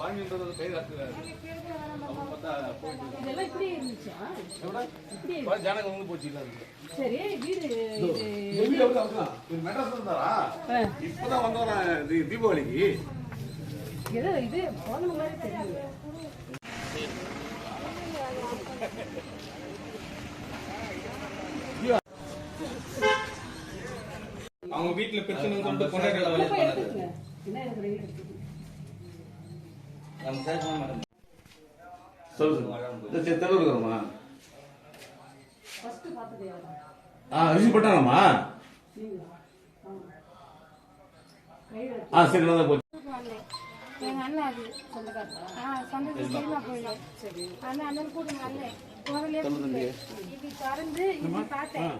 வந்து கை காட்டுறாரு அப்ப பார்த்தா போயிட்டு இதெல்லாம் இப்படியே இருந்துச்சா? எவ்வளோ? இப்படியே பாரு, ஜனங்க வந்து போச்சு இல்ல. சரி வீடு இது அவசரம்? இவர் இருந்தாரா? இப்பதான் தீபாவளிக்கு. ஏதோ இது போன மாதிரி தெரியுது. அவங்க வீட்டுல பிரச்சனை சொல்லிட்டு கொண்டாடுற சொல்லு சரி இருக்கிறோமா ஆ ரிசீவ் பண்ணாங்கம்மா ஆ நல்லா போச்சு. அண்ணன் அது ஆ சொந்தத்துக்கு சினிமா கோயில் சரி. அண்ணன் கூட எங்க அண்ணன் முதல்ல இப்படி திறந்து இப்படி பார்த்தேன்.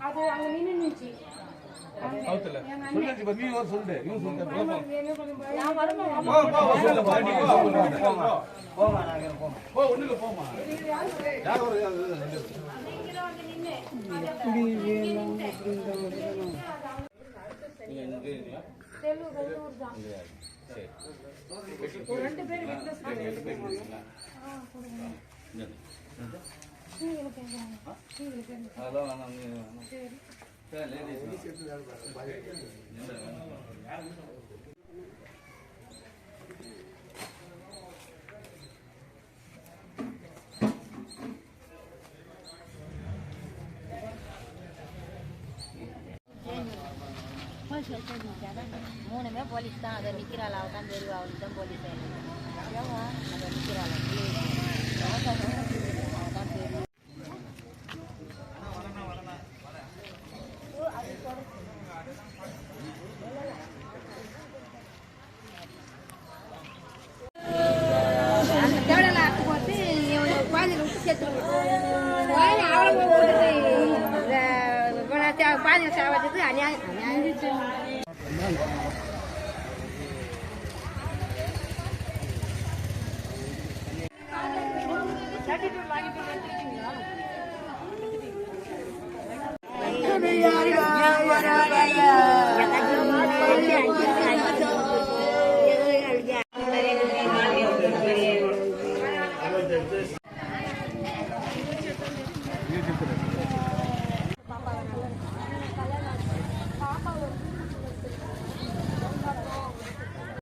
அது அங்க நின்னுச்சு. அவுத்துல அண்ணன் சொல்லியாச்சு, இப்ப நீ? நான் போ, போ, சொல்லு, போ, போ. போ, ஒண்ணுல. யார் நீங்க எங்க வெள்ளூர் தான் ஒரு ரெண்டு நீங்க நீங்க அதெல்லாம். சரி. போலீஸ் சொல்லிட்டு நிற்காத மூணுமே போலீஸ் தான் அதை நிற்கிறாள் அவள் தான் பெருவா அவளுக்கு தான் போலீஸ் त्या पाण्याच्या आवाज येतो आणि आणि